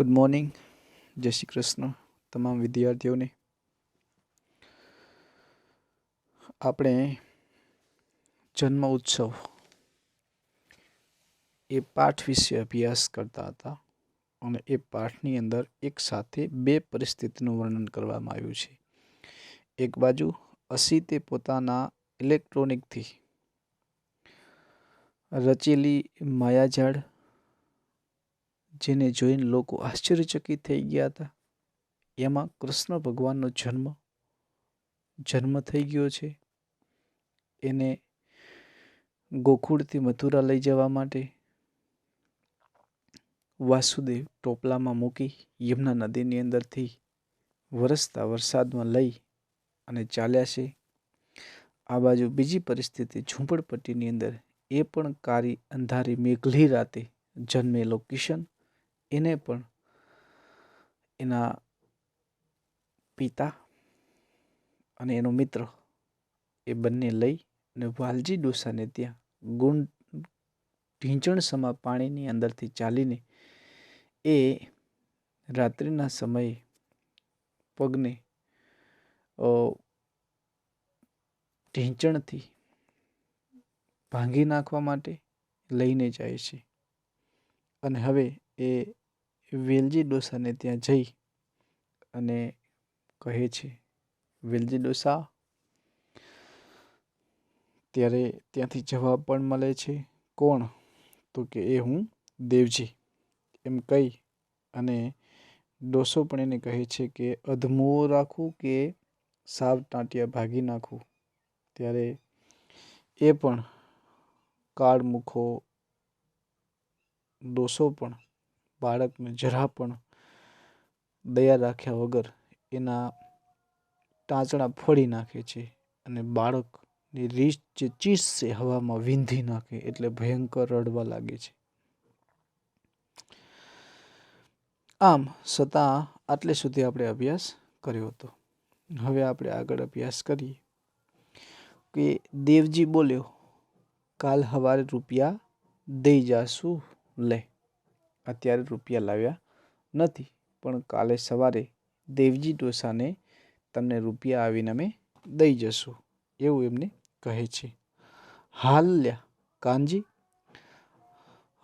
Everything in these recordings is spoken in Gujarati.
ગુડ મોર્નિંગ જય શ્રી કૃષ્ણ તમામ વિદ્યાર્થીઓને. આપણે જન્મ ઉત્સવ એ પાઠ વિશે અભ્યાસ કરતા હતા અને એ પાઠની અંદર એક સાથે બે પરિસ્થિતિનું વર્ણન કરવામાં આવ્યું છે. એક બાજુ અસીતે પોતાના ઇલેક્ટ્રોનિકથી રચેલી માયાજાળ જેને જોઈને લોકો આશ્ચર્યચકિત થઈ ગયા હતા. એમાં કૃષ્ણ ભગવાનનો જન્મ જન્મ થઈ ગયો છે. એને ગોકુળથી મથુરા લઈ જવા માટે વાસુદેવ ટોપલામાં મૂકી યમુના નદીની અંદરથી વરસતા વરસાદમાં લઈ અને ચાલ્યા છે. આ બાજુ બીજી પરિસ્થિતિ ઝૂંપડપટ્ટીની અંદર એ પણ કારી અંધારી મેઘલી રાતે જન્મેલો કિશન એને પણ એના પિતા અને એનો મિત્ર એ બંને લઈ અને વાલજી ડોસાને ત્યાં ગુણ ઢીંચણ સમા પાણીની અંદરથી ચાલીને એ રાત્રિના સમયે પગને ઢીંચણથી ભાંગી નાખવા માટે લઈને જાય છે. અને હવે એ વેલજી ડોસાને ત્યાં જઈ અને કહે છે, વેલજી ડોસા. ત્યારે ત્યાંથી જવાબ પણ મળે છે, કોણ? તો કે એ હું, દેવજી. એમ કહી અને ડોસો પણ એને કહે છે કે અધમુઓ રાખું કે સાવ ટાંટિયા ભાગી નાખું? ત્યારે એ પણ કાળ મુખો ડોસો પણ બાળકને જરા પણ દયા રાખ્યા વગર એના ટાંચણા ફોડી નાખે છે અને બાળકની રીસ જે ચીસ છે હવામાં વીંધી નાખે એટલે ભયંકર રડવા લાગે છે. આમ છતાં આટલે સુધી આપણે અભ્યાસ કર્યો હતો. હવે આપણે આગળ અભ્યાસ કરીએ કે દેવજી બોલ્યો, કાલ હવારે રૂપિયા દઈ જાશું લે. અત્યારે રૂપિયા લાવ્યા નથી. પણ કાલે સવારે દેવજી ડોસાને તમને રૂપિયા આવીને અમે દઈ જશું, એવું એમને કહે છે. હાલ લ્યા, કાનજી,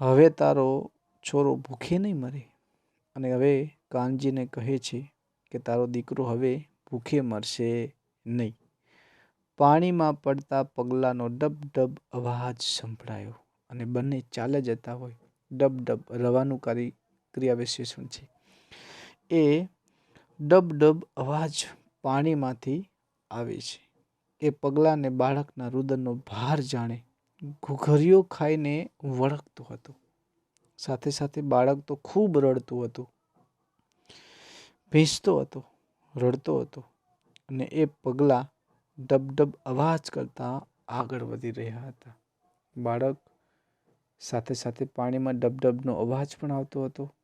હવે તારો છોરો ભૂખે નહીં મરે. અને હવે કાનજીને કહે છે કે તારો દીકરો હવે ભૂખે મરશે નહીં. પાણીમાં પડતા પગલાંનો ડબ ડબ અવાજ સંભળાયો અને બંને ચાલે જતા હોય. ડબ ડબ રવાનું કાર્ય ક્રિયા વિશેષણ છે. એ ડબ ડબ અવાજ પાણીમાંથી આવે છે. એ પગલાંને બાળકના રુદનનો ભાર જાણે ઘૂઘરીઓ ખાઈને વળગતો હતો. સાથે સાથે બાળક તો ખૂબ રડતું હતું. ભીંસતો હતો, રડતો હતો અને એ પગલાં ડબ ડબ અવાજ કરતાં આગળ વધી રહ્યા હતા. બાળક સાથે સાથે પાણીમાં ડબડબનો અવાજ પણ આવતો હતો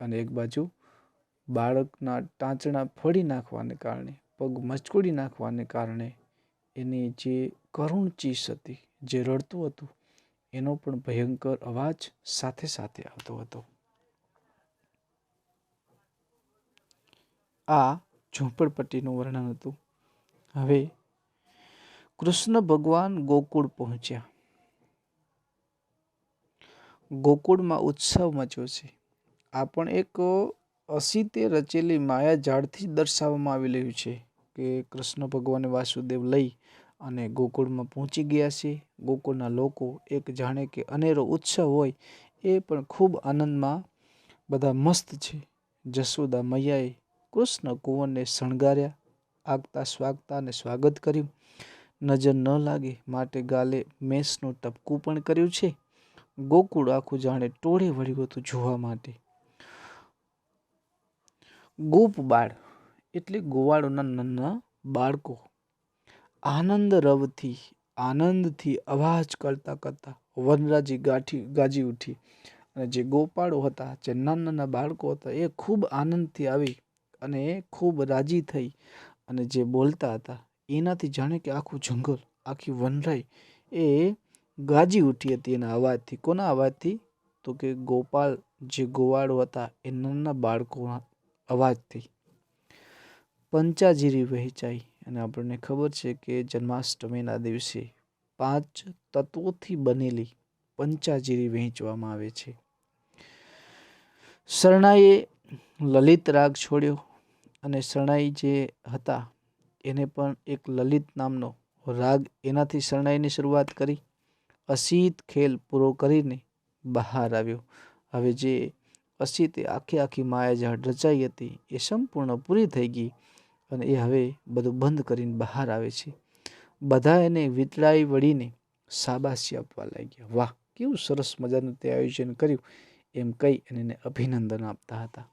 અને એક બાજુ બાળકના ટાંચણા ફોડી નાખવાને કારણે, પગ મચકોડી નાખવાને કારણે એની જે કરુણ ચીસ હતી, જે રડતું હતું, એનો પણ ભયંકર અવાજ સાથે સાથે આવતો હતો. આ ઝૂંપડપટ્ટીનું વર્ણન હતું. હવે કૃષ્ણ ભગવાન ગોકુળ પહોંચ્યા. ગોકુળમાં ઉત્સવ મચ્યો છે. આ પણ એક અસીતે રચેલી માયા ઝાડથી દર્શાવવામાં આવી રહ્યું છે કે કૃષ્ણ ભગવાને વાસુદેવ લઈ અને ગોકુળમાં પહોંચી ગયા છે. ગોકુળના લોકો એક જાણે કે અનેરો ઉત્સવ હોય એ પણ ખૂબ આનંદમાં બધા મસ્ત છે. જશોદા મૈયાએ કૃષ્ણ કુંવરને શણગાર્યા, આગતા સ્વાગતા અને સ્વાગત કર્યું. નજર ન લાગે માટે ગાલે મેસનું ટપકું પણ કર્યું છે. ગોકુળ આખું જાણે ટોળે વળ્યું હતું જોવા માટે. ગોપ બાળ એટલે ગોવાળોના નાના બાળકો. આનંદ રવથી, આનંદથી અવાજ કરતા કરતા વનરાજી ગાઠી, ગાજી ઉઠી. અને જે ગોપાળો હતા, જે નાના નાના બાળકો હતા, એ ખૂબ આનંદથી આવી અને ખૂબ રાજી થઈ અને જે બોલતા હતા, એનાથી જાણે કે આખું જંગલ, આખી વનરાઈ એ ગાજી ઉઠી હતી એના અવાજથી. કોના અવાજથી? તો કે ગોપાલ જે ગોવાળો હતા, એ નાના બાળકોના અવાજથી. પંચાજીરી વહેંચાઈ અને આપણને ખબર છે કે જન્માષ્ટમીના દિવસે પાંચ તત્વોથી બનેલી પંચાજીરી વહેંચવામાં આવે છે. શરણાઈએ લલિત રાગ છોડ્યો અને શરણાઈ જે હતા, એને પણ એક લલિત નામનો રાગ એનાથી શરણાઈની શરૂઆત કરી. અસીત ખેલ પૂરો કરીને બહાર આવ્યો. હવે જે અસિતે આખી આખી માયાજાળ રચાઈ હતી એ સંપૂર્ણ પૂરી થઈ ગઈ અને એ હવે બધું બંધ કરીને બહાર આવે છે. બધા એને વિતળાઈ વળીને શાબાશી આપવા લાગ્યા. વાહ, કેવું સરસ મજાનું તે આયોજન કર્યું. એમ કહી અને એને અભિનંદન આપતા હતા.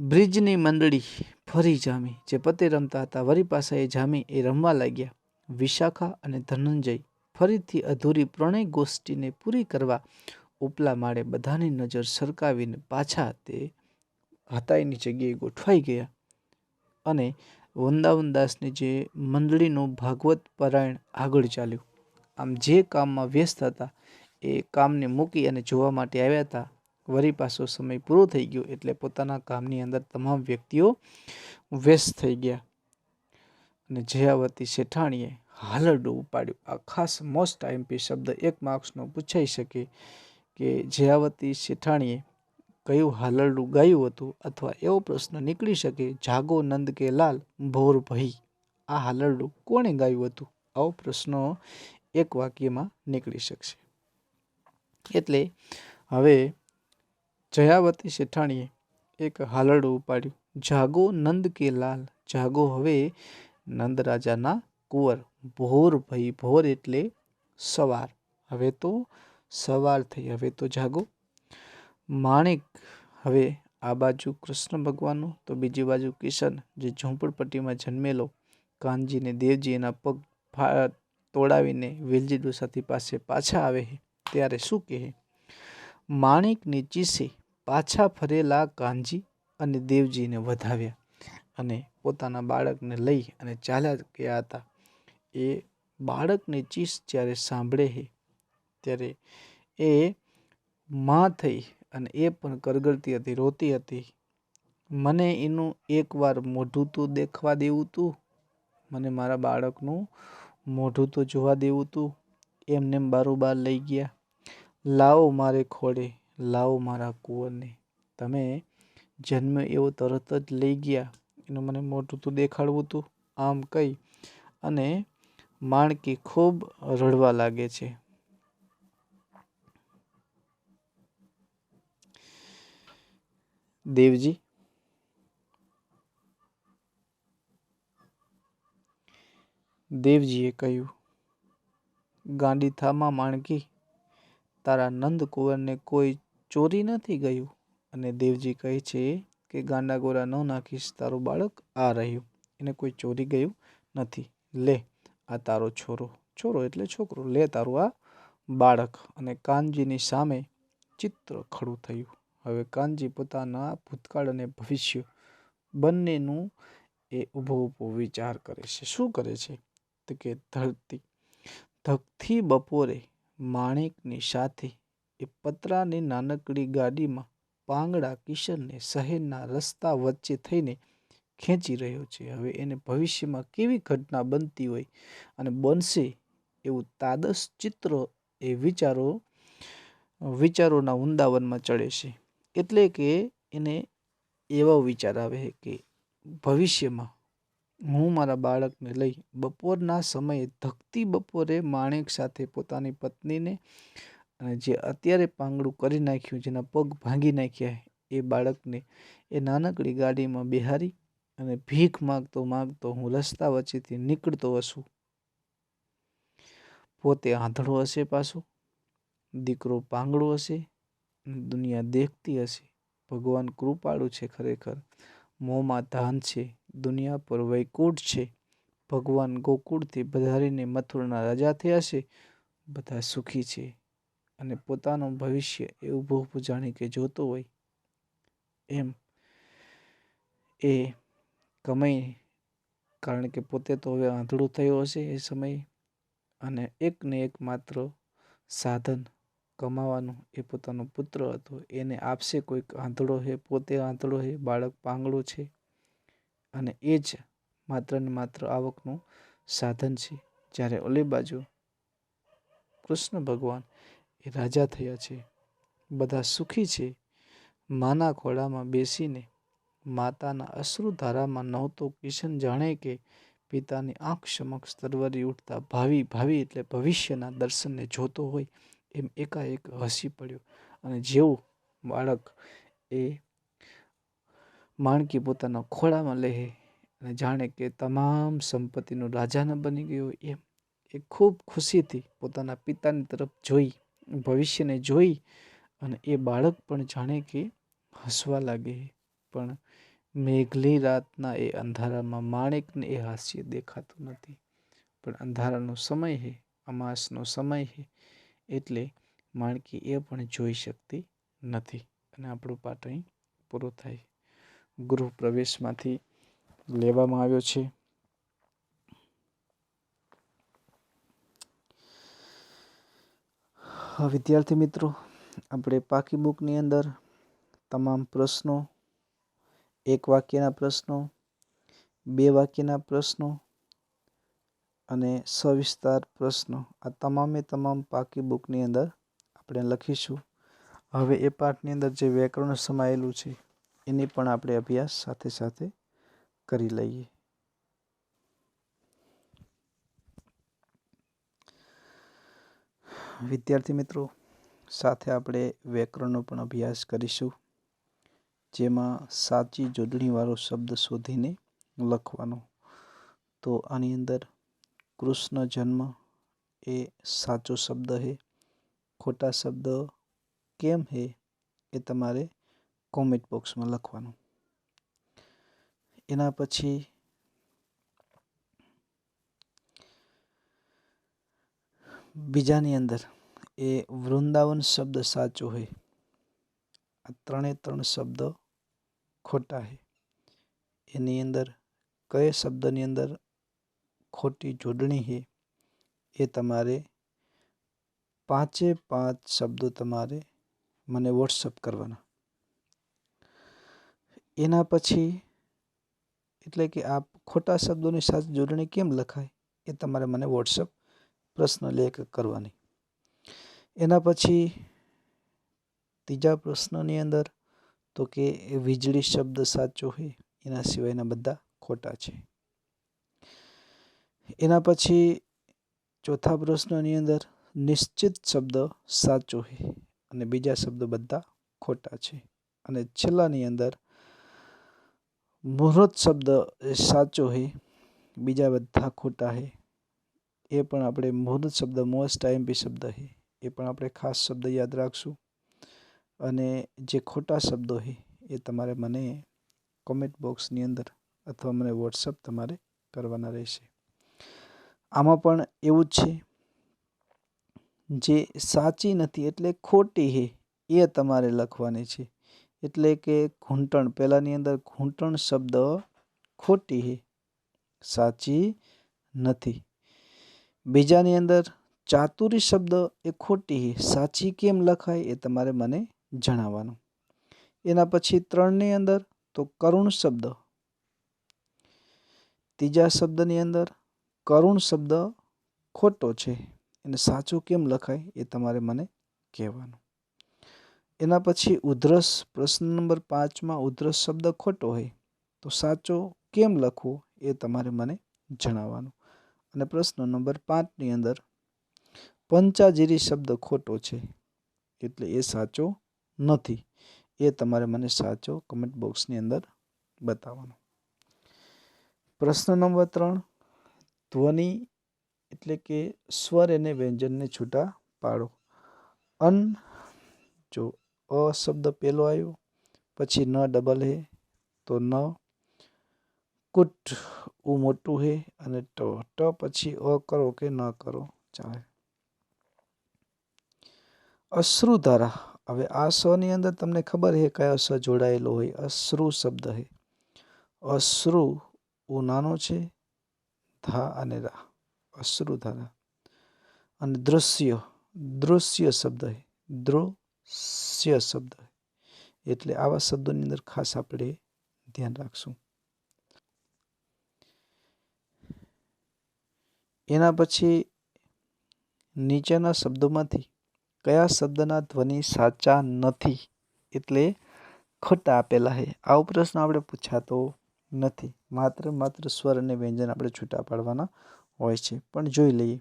બ્રિજની મંડળી ફરી જામી. જે પતે રમતા હતા વરી પાસા એ જામી, એ રમવા લાગ્યા. વિશાખા અને ધનંજય ફરીથી અધૂરી પ્રણય ગોષ્ઠીને પૂરી કરવા ઉપલા માળે બધાની નજર સરકાવીને પાછા તે હતાઈની જગ્યાએ ગોઠવાઈ ગયા. અને વૃંદાવનદાસની જે મંડળીનું ભાગવત પરાયણ આગળ ચાલ્યું. આમ જે કામમાં વ્યસ્ત હતા, એ કામને મૂકી અને જોવા માટે આવ્યા હતા. વરી પાછો સમય પૂરો થઈ ગયો એટલે પોતાના કામની અંદર તમામ વ્યક્તિઓ વ્યસ્ત થઈ ગયા. અને જયાવતી શેઠાણીએ હાલરડું ઉપાડ્યું. આ ખાસ મોસ્ટ આઈએમપી શબ્દ એક માર્ક્સનો પૂછાઈ શકે કે જયાવતી શેઠાણીએ કયું હાલરડું ગાયું હતું અથવા એવો પ્રશ્ન નીકળી શકે? જાગો નંદ કે લાલ? ભોર ભઈ. આ હાલરડું કોણે ગાયું હતું? આવો પ્રશ્ન એક વાક્યમાં નીકળી શકશે. એટલે હવે જયાવતી શેઠાણીએ એક હાલરડું ઉપાડ્યું. જાગો નંદ કે લાલ? જાગો હવે નંદ રાજાના કુંવર ભોર ભાઈ, ભોર એટલે સવાર. હવે તો સવાર થઈ, હવે તો જાગો. માણેક, હવે આ બાજુ કૃષ્ણ ભગવાનનો, તો બીજી બાજુ કિશન, જે ઝૂંપડપટ્ટીમાં જન્મેલો, કાનજીને દેવજી એના પગ તોડાવીને વેલજી ડોસાથી પાસે પાછા આવે ત્યારે શું કહે? માણેકની ચીસે, પાછા ફરેલા કાનજી અને દેવજીને વધાવ્યા અને પોતાના બાળકને લઈ અને ચાલ્યા ગયા હતા. એ બાળકની ચીસ જ્યારે સાંભળે છે ત્યારે એ માં થઈ અને એ પણ કરગરતી હતી, રોતી હતી. મને એનું એકવાર મોઢું તો દેખવા દેવું તું, મને મારા બાળકનું મોઢું તો જોવા દેવું તું, એમને બારોબાર લઈ ગયા. લાવો મારે ખોડે લાવો મારા કુંવરને. તમે જન્મ એવો તરત જ લઈ ગયા, એનું મને મોઢું તો દેખાડવું તું, આમ કહી અને માણકી ખૂબ રડવા લાગે છે. દેવજી, દેવજીએ કહ્યું ગાંડીથામાં માણકી, તારા નંદ કુંવરને કોઈ ચોરી નથી ગયું? અને દેવજી કહે છે કે ગાંડા ગોરા ન નાખીશ, તારું બાળક આ રહ્યું, એને કોઈ ચોરી ગયું નથી. લે આ તારો છોરો. છોરો એટલે છોકરો. લે તારું આ બાળક. અને કાનજીની સામે ચિત્ર ખડું થયું. હવે કાનજી પોતાના ભૂતકાળ અને ભવિષ્ય બંનેનું એ ઊભો ઊભો વિચાર કરે છે. શું કરે છે? તો કે ધરતી. ધકથી બપોરે માણેકની સાથે એ પતરાની નાનકડી ગાડીમાં પાંગડા કિશનને શહેરના રસ્તા વચ્ચે થઈને ખેંચી રહ્યો છે. હવે એને ભવિષ્યમાં કેવી ઘટના બનતી હોય અને બનશે એવું તાદસ ચિત્ર એ વિચારો, વિચારોના વૃંદાવનમાં ચડે છે. એટલે કે એને એવો વિચાર આવે કે ભવિષ્યમાં હું મારા બાળકને લઈ બપોરના સમયે ધકતી બપોરે માણેક સાથે પોતાની પત્નીને અને જે અત્યારે પાંગડું કરી નાખ્યું, જેના પગ ભાંગી નાખ્યા, એ બાળકને એ નાનકડી ગાડીમાં બિહારી અને ભીખ માગતો માગતો હું રસ્તા વચ્ચેથી નીકળતો હશું પોતે આંધળો હશે પાછો, દીકરો પાંગળો હશે દુનિયા દેખતી હશે. ભગવાન કૃપાળુ છે ખરેખર. મોંમાં ધાન છે, દુનિયા પર વૈકુંઠ છે. ભગવાન ગોકુળથી વધારીને મથુરના રાજા થયા છે, બધા સુખી છે. અને પોતાનું ભવિષ્ય એ ઊભું ઊભું જાણી કે જોતો હોય. એમ એ કમાઈ કારણ કે પોતે તો હવે આંધળું થયો હશે એ સમયે. અને એક ને એક માત્ર સાધન કમાવાનું એ પોતાનો પુત્ર હતો. એને આપશે કોઈક આંધળો હે, પોતે આંધળો હે, બાળક પાંગળો છે. અને એ જ માત્ર ને માત્ર આવકનું સાધન છે. જ્યારે ઓલી બાજુ કૃષ્ણ ભગવાન એ રાજા થયા છે. બધા સુખી છે. માના ખોળામાં બેસીને માતાના અશ્રુધારામાં નહોતો. કિશન જાણે કે પિતાની આંખ સમક્ષ તરવરી ઉઠતા ભાવિ ભાવિ એટલે ભવિષ્યના દર્શનને જોતો હોય એમ એકાએક હસી પડ્યો. અને જેવું બાળક એ માણકી પોતાના ખોળામાં લે અને જાણે કે તમામ સંપત્તિનો રાજાના બની ગયો એમ એ ખૂબ ખુશીથી પોતાના પિતાની તરફ જોઈ, ભવિષ્યને જોઈ અને એ બાળક પણ જાણે કે હસવા લાગે પણ મેઘલી રાતના એ અંધારામાં માણેકને એ હાસ્ય દેખાતું નથી. પણ અંધારાનો સમય છે અમાસનો સમય છે એટલે માણકી એ પણ જોઈ શકતી નથી. અને આપણું પાઠ અહીં પૂરો થાય. ગૃહ પ્રવેશમાંથી લેવામાં આવ્યો છે. વિદ્યાર્થી મિત્રો, આપણે પાકી બુકની અંદર તમામ પ્રશ્નો એક વાક્યના પ્રશ્નો, બે વાક્યના પ્રશ્નો અને સવિસ્તાર પ્રશ્નો. આ તમામે તમામ પાકી બુકની અંદર આપણે લખીશું. હવે એ પાઠની અંદર જે વ્યાકરણ સમાયેલું છે, એની પણ આપણે અભ્યાસ સાથે સાથે કરી લઈએ. વિદ્યાર્થી મિત્રો, સાથે આપણે વ્યાકરણનો પણ અભ્યાસ કરીશું. જેમાં સાચી જોડણીવાળો શબ્દ શોધીને લખવાનો. તો આની અંદર કૃષ્ણ જન્મ એ સાચો શબ્દ છે ખોટા શબ્દ કેમ હે એ તમારે કોમેન્ટ બોક્સમાં લખવાનું. એના પછી બીજાની અંદર એ વૃંદાવન શબ્દ સાચો હોય આ ત્રણે ત્રણ શબ્દ ખોટા છે એની અંદર કયા શબ્દની અંદર ખોટી જોડણી છે એ તમારે પાંચે પાંચ શબ્દો તમારે મને વોટ્સઅપ કરવાના એના પછી એટલે કે આ ખોટા શબ્દોની સાથે જોડણી કેમ લખાય એ તમારે મને વોટ્સઅપ પ્રશ્ન લેખ કરવાની એના પછી ત્રીજા પ્રશ્નની અંદર તો કે વીજળી શબ્દ સાચો હોય એના સિવાયના બધા ખોટા છે. એના પછી ચોથા પ્રશ્નની અંદર, નિશ્ચિત શબ્દ સાચો છે અને બીજા શબ્દ બધા ખોટા છે. અને છેલ્લાની અંદર મુહૂર્ત શબ્દ સાચો છે બીજા બધા ખોટા છે એ પણ આપણે મુહૂર્ત શબ્દ મોસ્ટ આઈએમપી શબ્દ છે એ પણ આપણે ખાસ શબ્દ યાદ રાખશું. અને જે ખોટા શબ્દો છે એ તમારે મને કોમેન્ટ બોક્સની અંદર અથવા મને વોટ્સઅપ તમારે કરવાના રહેશે. આમાં પણ એવું જ છે. જે સાચી નથી એટલે ખોટી છે એ તમારે લખવાની છે. એટલે કે ઘૂંટણ, પહેલાંની અંદર ઘૂંટણ શબ્દ ખોટી છે સાચી નથી. બીજાની અંદર ચાતુરી શબ્દ એ ખોટી સાચી કેમ લખાય એ તમારે મને જણાવવાનું. એના પછી ત્રણની અંદર તો કરુણ શબ્દ. ત્રીજા શબ્દની અંદર કરુણ શબ્દ ખોટો છે. એને સાચું કેમ લખાય એ તમારે મને કહેવાનું. એના પછી ઉધરસ, પ્રશ્ન નંબર પાંચમાં ઉધરસ શબ્દ ખોટો હોય તો સાચો કેમ લખવો એ તમારે મને જણાવવાનું. અને પ્રશ્ન નંબર પાંચની અંદર પંચાજીરી શબ્દ ખોટો છે એટલે એ સાચો નથી. એ તમારે મને સાચો કમેન્ટ બોક્સની અંદર બતાવવાનો. પ્રશ્ન નંબર ત્રણ, ધ્વનિ એટલે કે સ્વર અને વ્યંજનને છૂટા પાડો. અન, જો અ શબ્દ પહેલો આવ્યો, પછી ન ડબલ હે, તો ન. કુટ ઉ મોટું હે, અને ટ. ટ પછી અ કરો કે ન કરો, ચાલે. અશ્રુધારા હવે આ સ્વની અંદર તમને ખબર છે કયો સ્વ જોડાયેલો હોય? અશ્રુ શબ્દ છે. અશ્રુ ઉ નાનો છે, ધા અને રા. અશ્રુ ધારા અને દૃશ્ય દૃશ્ય શબ્દ છે. દૃશ્ય શબ્દ એટલે આવા શબ્દોની અંદર ખાસ આપણે ધ્યાન રાખશું. એના પછી નીચેના શબ્દોમાંથી કયા શબ્દના ધ્વનિ સાચા નથી એટલે ખોટા આપેલા છે. આવો પ્રશ્ન આપણે પૂછાતો નથી. માત્ર માત્ર સ્વર અને વ્યંજન આપણે છૂટા પાડવાના હોય છે. પણ જોઈ લઈએ.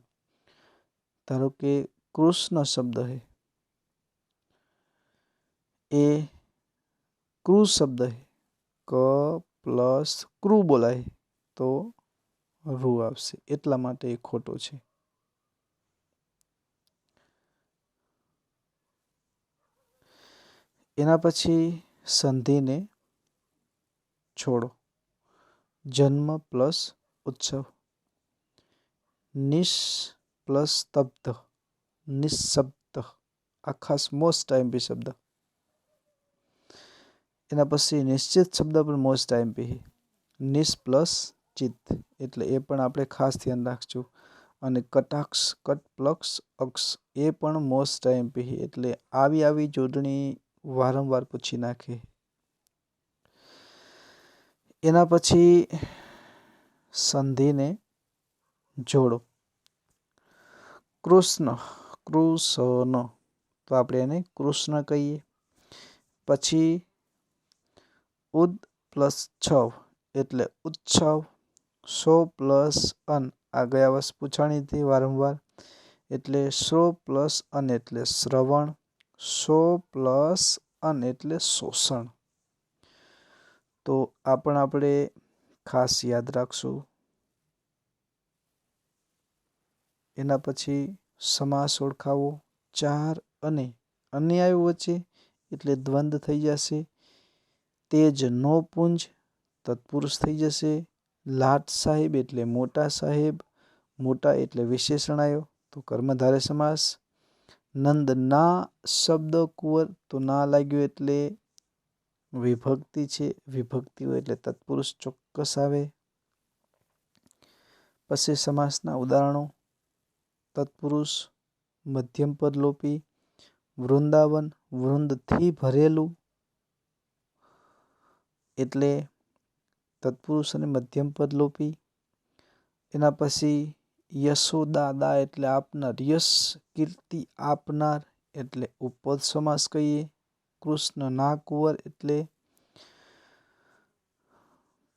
ધારો કે કૃષ્ણ શબ્દ છે. એ ક્રુ શબ્દ છે. ક પ્લસ ક્રુ બોલાય. તો રૂ આવશે. એટલા માટે એ ખોટો છે. એના પછી સંધિને છોડો. જન્મ પ્લસ ઉત્સવ. નિશ પ્લસ સ્તબ્ધ નિશબ્દ. આ ખાસ મોસ્ટ આઈમ્પી શબ્દ. એના પછી નિશ્ચિત શબ્દ પણ મોસ્ટ આઈમ્પી નિશ પ્લસ ચિત્ત. એટલે એ પણ આપણે ખાસ ધ્યાન રાખજો. અને કટાક્ષ કટ પ્લસ અક્ષ એ પણ મોસ્ટ આઈમ્પી એટલે આવી આવી જોડણી વારંવાર પૂછી નાખે. એના પછી સંધિને જોડો. કૃષ્ણ કૃષ્ણ તો આપણે એને કૃષ્ણ કહીએ. પછી ઉદ પ્લસ છવ એટલે ઉત્સવ. સો પ્લસ અન. આ ગયા વર્ષ પૂછાણી હતી વારંવાર. એટલે સો પ્લસ અન એટલે શ્રવણ. સો પ્લસ અન એટલે શોષણ. તો આ પણ આપણે ખાસ યાદ રાખશું. એના પછી સમાસ ઓળખાવો, ચાર અને અન્યાયો વચ્ચે એટલે દ્વંદ્વ થઈ જશે. તેજ નો પુંજ, તત્પુરુષ થઈ જશે. લાટ સાહેબ એટલે મોટા સાહેબ, મોટા એટલે વિશેષણાયો. તો કર્મધારે સમાસ નંદ ના શબ્દ કુંવર તો ના લાગ્યું એટલે વિભક્તિ છે. વિભક્તિ હોય એટલે તત્પુરુષ ચોક્કસ આવે. પછી સમાસના ઉદાહરણો. તત્પુરુષ મધ્યમ પદ લોપી. વૃંદાવન વૃંદથી ભરેલું. એટલે તત્પુરુષ અને મધ્યમ પદ લોપી. એના પછી યશોદા દા એટલે આપનાર, યશ કીર્તિ આપનાર એટલે ઉપપદ સમાસ કહીએ. કૃષ્ણ ના કુંવર એટલે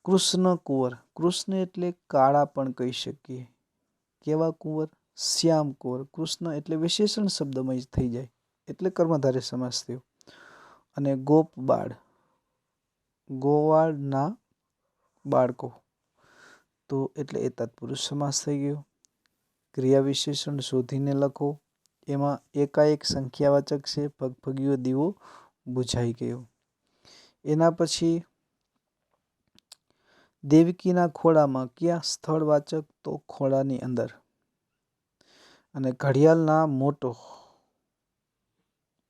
કૃષ્ણ કુંવર. કૃષ્ણ એટલે કાળા પણ કહી શકીએ. કેવા કુંવર? શ્યામ કુંવર. કૃષ્ણ એટલે વિશેષણ શબ્દમય થઈ જાય. એટલે કર્મધારે સમાસ થયો. અને ગોપ બાળ. ગોવાળના બાળકો. તો એટલે એ તત્પુરુષ સમાસ થઈ ગયો. ક્રિયા વિશેષણ શોધીને લખો. એમાં એકાએક સંખ્યાવાચક છે. પગપગીયો દીવો બુઝાઈ ગયો. એના પછી દેવકીના ખોળામાં ક્યાં સ્થળવાચક તો ખોળાની અંદર? અને ઘડિયાળના મોટો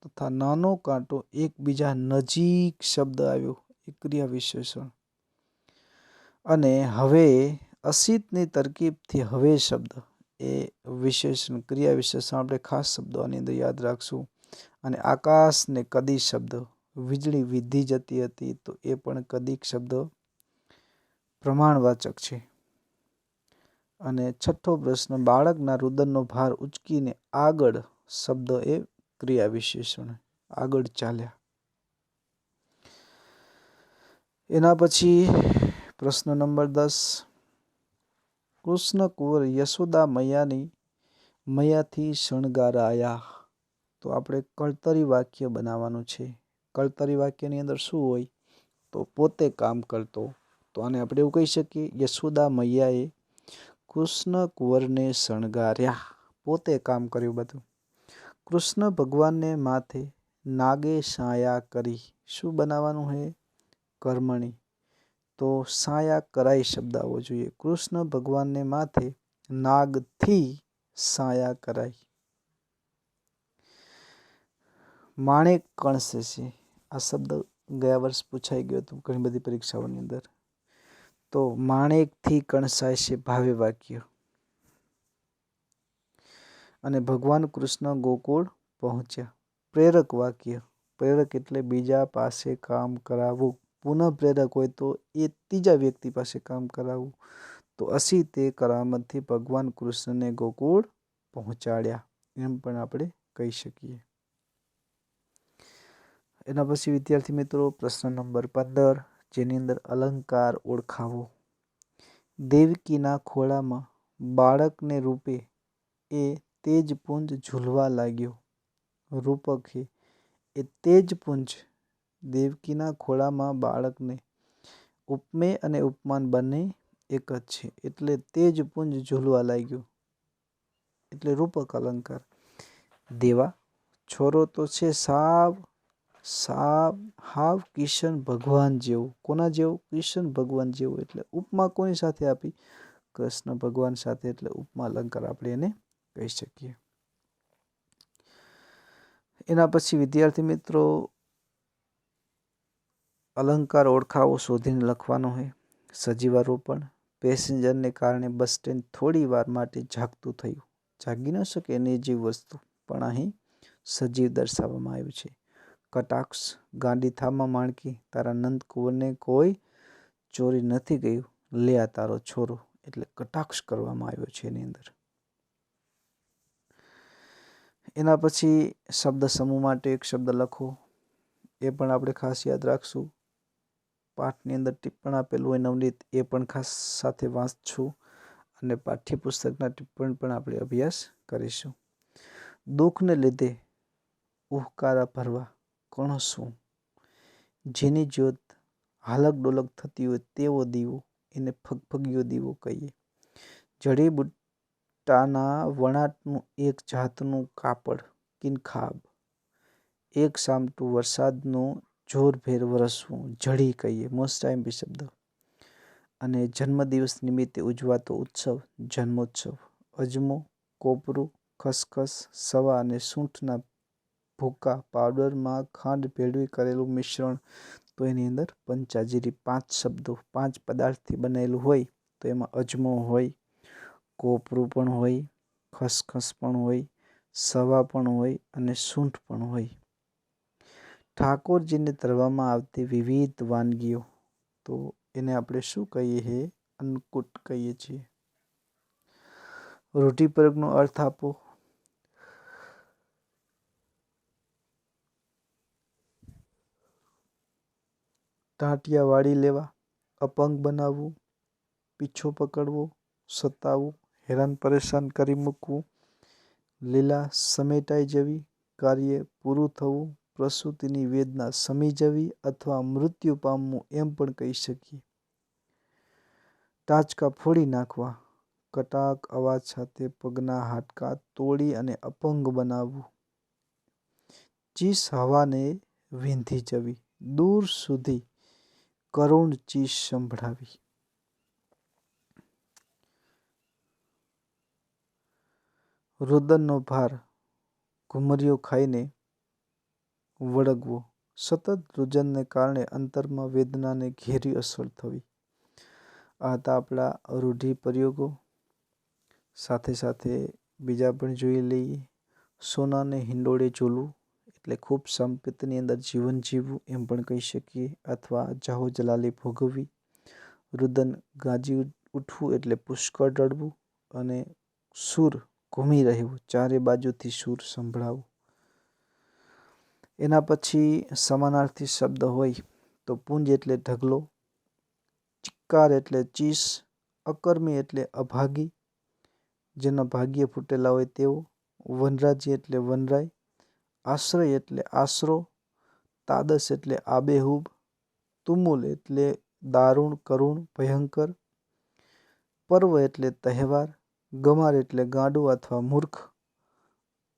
તથા નાનો કાંટો એકબીજા નજીક શબ્દ આવ્યો. એ ક્રિયા વિશેષણ અને હવે અસિતની તરકીબથી હવે શબ્દ. એ વિશેષણ, ક્રિયા વિશેષણ આપણે ખાસ શબ્દો આની અંદર યાદ રાખશું. અને આકાશને કદી શબ્દ, વીજળી વિધી જતી હતી તો એ પણ કદીક શબ્દ પ્રમાણવાચક છે. અને છઠ્ઠો પ્રશ્ન, બાળકના રુદનનો ભાર ઉચકીને આગળ શબ્દ એ ક્રિયા વિશેષણ, આગળ ચાલ્યા. એના પછી પ્રશ્ન નંબર દસ કૃષ્ણ કુંવર યશોદા મૈયાની મૈયાથી શણગારાયા. તો આપણે કળતરી વાક્ય બનાવવાનું છે. કળતરી વાક્યની અંદર શું હોય? તો પોતે કામ કરતો. તો આને આપણે એવું કહી શકીએ, યશોદા મૈયાએ કૃષ્ણ કુંવરને શણગાર્યા. પોતે કામ કર્યું બધું. કૃષ્ણ ભગવાનને માથે નાગે સાયા કરી. શું બનાવવાનું છે કર્મણી. તો સાયા કરાઈ શબ્દ આવવો જોઈએ. કૃષ્ણ ભગવાનને માથે નાગથી સાયા કરાઈ. માણેક કણસે છે? આ શબ્દ ગયા વર્ષ પૂછાઈ ગયો હતો ઘણી બધી પરીક્ષાઓની અંદર. તો માણેકથી કણસાય છે ભાવે વાક્ય. અને ભગવાન કૃષ્ણ ગોકુળ પહોંચ્યા. પ્રેરક વાક્ય. પ્રેરક એટલે બીજા પાસે કામ કરાવવું. પુનઃ પ્રેરક હોય તો એ ત્રીજા વ્યક્તિ પાસે કામ કરાવવું તો અસી તે કરામતથી ભગવાન કૃષ્ણને ગોકુળ પહોંચાડ્યા, એમ પણ આપણે કહી શકીએ. એના પછી વિદ્યાર્થી મિત્રો, પ્રશ્ન નંબર પંદર, જેની અંદર અલંકાર ઓળખાવો. દેવકીના ખોળામાં બાળકને રૂપે એ તેજપુંજ ઝૂલવા લાગ્યો. રૂપકે એ તેજપુંજ દેવકીના ખોળામાં બાળકને ઉપમેય અને ઉપમાન બંને એક જ છે. એટલે તે જ પુંજ ઝૂલવા લાગ્યું. એટલે રૂપક અલંકાર. દેવા, છોરો તો છે સાવ સાવ, હાવ કિશન ભગવાન જેવું. કોના જેવું? કિશન ભગવાન જેવું. એટલે ઉપમા કોની સાથે આપી? કૃષ્ણ ભગવાન સાથે. એટલે ઉપમા અલંકાર આપણે એને કહી શકીએ. એના પછી વિદ્યાર્થી મિત્રો અલંકાર ઓળખાવો શોધીને લખવાનો હોય. સજીવારોપણ પેસેન્જરને કારણે બસ સ્ટેન્ડ થોડી વાર માટે જાગતું થયું. જાગી ન શકે નિર્જીવ વસ્તુ, પણ અહીં સજીવ દર્શાવવામાં આવ્યું છે. કટાક્ષ ગાંડી થામાં માણકી, તારા નંદ કુંવરને કોઈ ચોરી નથી ગયું. લે આ તારો છોરો, એટલે કટાક્ષ કરવામાં આવ્યો છે એની અંદર. એના પછી શબ્દ સમૂહ માટે એક શબ્દ લખો. એ પણ આપણે ખાસ યાદ રાખશું. પાઠની અંદર ટિપ્પણ આપેલું હોય નવનીત, એ પણ ખાસ સાથે વાંચશું અને પાઠ્યપુસ્તકના ટિપ્પણ પણ આપણે અભ્યાસ કરીશું. દુઃખને લીધે ઉહકારા ભરવા કોણ શું જેની જ્યોત હાલક ડોલક થતી હોય તેવો દીવો એને ફગફગીયો દીવો કહીએ. જડીબુટ્ટાના વણાટનું એક જાતનું કાપડ કિનખાબ એક સામટું વરસાદનું જોરભેર વરસવું જડી કહીએ મોસ્ટ ટાઈમ શબ્દ. અને જન્મદિવસ નિમિત્તે ઉજવાતો ઉત્સવ, જન્મોત્સવ. અજમો, કોપરું, ખસખસ, સવા અને સૂંઠના ભૂકા, પાવડરમાં ખાંડ ભેળવી કરેલું મિશ્રણ. તો એની અંદર પંચાજીરી પાંચ શબ્દો, પાંચ પદાર્થથી બનેલું હોય તો એમાં અજમો હોય, કોપરું પણ હોય, ખસખસ પણ હોય, સવા પણ હોય અને સૂંઠ પણ હોય. ઠાકોરજીને તરવામાં આવતી વિવિધ વાનગીઓ તો એને આપણે શું કહીએ હે અન્નકૂટ કહીએ છીએ રૂઢિપ્રયોગનો અર્થ આપો ટાંટિયા વાળી લેવા અપંગ બનાવવું પીછો પકડવો સતાવવું હેરાન પરેશાન કરી મૂકવું લીલા સમેટાઈ જવી કાર્ય પૂરું થવું પ્રસૂતિની વેદના સમી જવી અથવા મૃત્યુ પામવું એમ પણ કહી શકીએ. ટાચકા ફોડી નાખવા, કટાક અવાજ સાથે પગના હાડકા તોડી અને અપંગ બનાવવું. ચીસ હવાને વીંધી જવી, દૂર સુધી કરુણ ચીસ સંભળાવી. રુદનનો ભાર ઘુમરીઓ ખાઈને વળગવો. સતત રુજનને કારણે અંતરમાં વેદનાને ઘેરી અસર થવી. આ હતા આપણા રૂઢિપ્રયોગો સાથે સાથે બીજા પણ જોઈ લઈએ. સોનાને હિંડોળે ઝૂલવું એટલે ખૂબ સંપત્તિની અંદર જીવન જીવવું એમ પણ કહી શકીએ અથવા જાહો જલાલી ભોગવવી. રુદન ગાજી ઉઠવું એટલે પુષ્કળ રડવું અને સૂર ઘૂમી રહેવું. ચારે બાજુથી સૂર સંભળાવવું એના પછી સમાનાર્થી શબ્દ હોય તો પુંજ એટલે ઢગલો, ચિક્કાર એટલે ચીસ, અકર્મી એટલે અભાગી, જેના ભાગ્ય ફૂટેલા હોય તેવો, વનરાજી એટલે વનરાય, આશ્રય એટલે આશરો, તાદસ એટલે આબેહૂબ, તુમુલ એટલે દારૂણ, કરુણ, ભયંકર, પર્વ એટલે તહેવાર, ગમાર એટલે ગાંડું અથવા મૂર્ખ,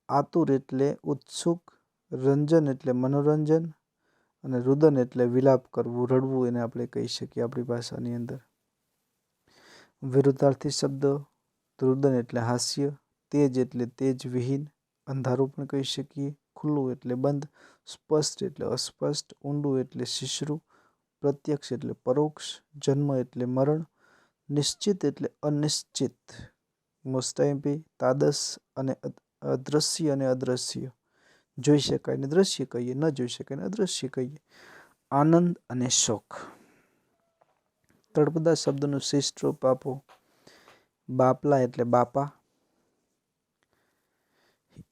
આતુર એટલે ઉત્સુક રંજન એટલે મનોરંજન અને રુદન એટલે વિલાપ કરવું, રડવું એને આપણે કહી શકીએ આપણી ભાષાની અંદર. વિરુદ્ધાર્થી શબ્દ, રુદન એટલે હાસ્ય, તેજ એટલે તેજ વિહીન, અંધારું પણ કહી શકીએ. ખુલ્લું એટલે બંધ, સ્પષ્ટ એટલે અસ્પષ્ટ, ઊંડું એટલે શિશ્રુ, પ્રત્યક્ષ એટલે પરોક્ષ, જન્મ એટલે મરણ, નિશ્ચિત એટલે અનિશ્ચિત. મુસ્તૈબી તાદસ અને અદ્રશ્ય અને અદ્રશ્ય. જોઈ શકાય ને દ્રશ્ય કહીએ, ન જોઈ શકાય ને અદ્રશ્ય કહીએ. આનંદ અને શોક. તળપદા શબ્દનું શિષ્ટ રૂપ આપો. બાપલા એટલે બાપા.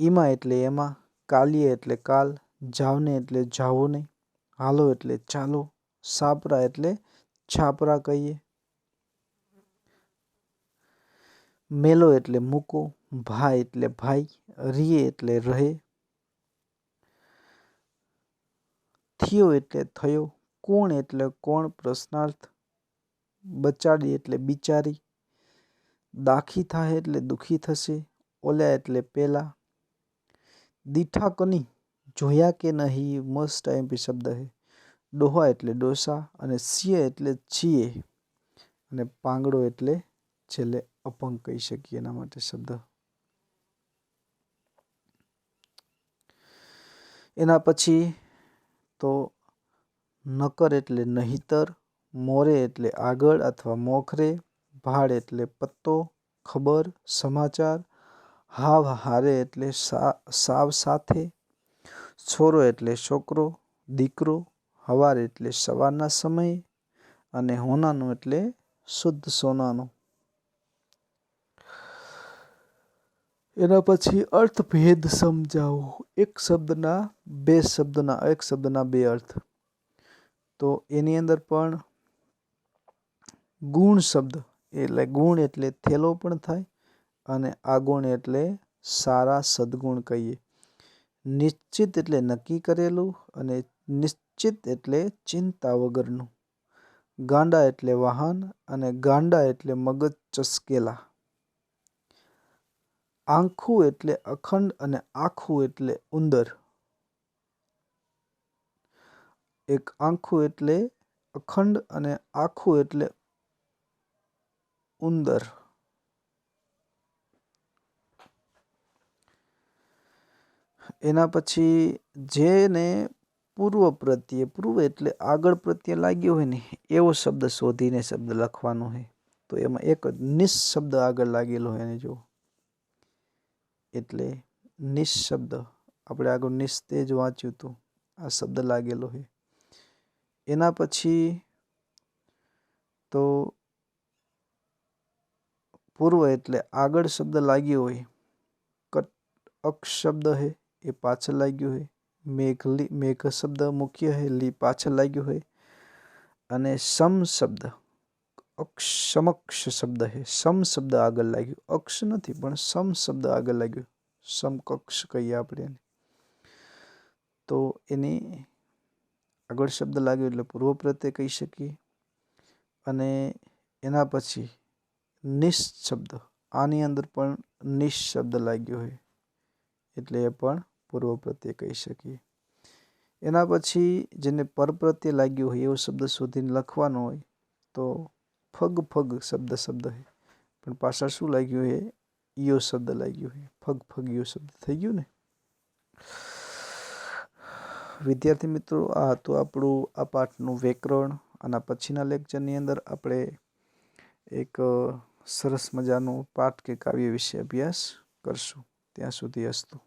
ઈમા એટલે એમાં. કાલીએ એટલે કાલ. જાવને એટલે જાવો નહીં હાલો એટલે ચાલો. સાપરા એટલે છાપરા કહીએ. મેલો એટલે મૂકો. ભાઈ એટલે ભાઈ. રીએ એટલે રહે. થયો એટલે થયો, કોણ એટલે કોણ પ્રશ્નાર્થ? બચાડી એટલે બિચારી, દાખી થાય એટલે દુઃખી થશે, ઓલ્યા એટલે પેલા. દીઠા કની, જોયા કે નહીં, મસ્ત ટાઈમ શબ્દ છે ડોહા એટલે ડોસા અને સિંહ એટલે છીએ. અને પાંગડો એટલે છેલ્લે અપંગ કહી શકીએ એના માટે શબ્દ. એના પછી તો નકર એટલે નહીતર, મોરે એટલે આગળ અથવા મોખરે, ભાડ એટલે પત્તો, ખબર, સમાચાર, હાવ હારે એટલે સાવ સાથે, છોરો એટલે છોકરો, દીકરો, હવાર એટલે સવારના સમયે અને હોનાનું એટલે શુદ્ધ સોનાનું. એના પછી અર્થભેદ સમજાવો. એક શબ્દના બે શબ્દના, એક શબ્દના બે અર્થ. તો એની અંદર પણ ગુણ શબ્દ એટલે ગુણ એટલે થેલો પણ થાય અને આગુણ એટલે સારા સદગુણ કહીએ. નિશ્ચિત એટલે નક્કી કરેલું અને નિશ્ચિત એટલે ચિંતા વગરનું. ગાંડા એટલે વાહન અને ગાંડા એટલે મગજ ચસકેલા. આંખું એટલે અખંડ અને આખું એટલે ઉંદર. એક આંખું એટલે અખંડ અને આખું એટલે ઉંદર. એના પછી જેને પૂર્વ પ્રત્યે, પૂર્વ એટલે આગળ પ્રત્યે લાગ્યો હોય ને, એવો શબ્દ શોધીને શબ્દ લખવાનો હોય. તો એમાં એક નિશબ્દ આગળ લાગેલો હોય એને જો એટલે નિઃશબ્દ. આપણે આગળ નિસ્તેજ વાંચ્યું હતું. આ શબ્દ લાગેલો છે. એના પછી તો પૂર્વ એટલે આગળ શબ્દ લાગ્યો હોય. કટ અક્ષ શબ્દ હે, એ પાછળ લાગ્યું હોય મેઘ મેઘ શબ્દ મુખ્ય હે, લી પાછળ લાગ્યું હોય અને સમ શબ્દ. અક્ષ સમક્ષ શબ્દ હે સમ શબ્દ આગળ લાગ્યો. અક્ષ નથી, પણ સમ શબ્દ આગળ લાગ્યો. સમકક્ષ કહીએ આપણે એને. તો એની આગળ શબ્દ લાગ્યો એટલે પૂર્વ પ્રત્યે કહી શકીએ. અને એના પછી નિશબ્દ. આની અંદર પણ નિશબ્દ લાગ્યો હોય એટલે એ પણ પૂર્વ પ્રત્યે કહી શકીએ. એના પછી જેને પર પ્રત્યે લાગ્યું હોય એવો શબ્દ શોધીને લખવાનો હોય તો ફગ ફગ શબ્દ શબ્દ છે પણ પાછળ શું લાગ્યું છે ઈયો શબ્દ લાગ્યો છે ફગ ફગ ઈયો શબ્દ થઈ ગયું ને? વિદ્યાર્થી મિત્રો, આ હતું આપણું આ પાઠનું વ્યાકરણ. આના પછીના લેક્ચરની અંદર આપણે એક સરસ મજાનું પાઠ કે કાવ્ય વિશે અભ્યાસ કરશું. ત્યાં સુધી હસતું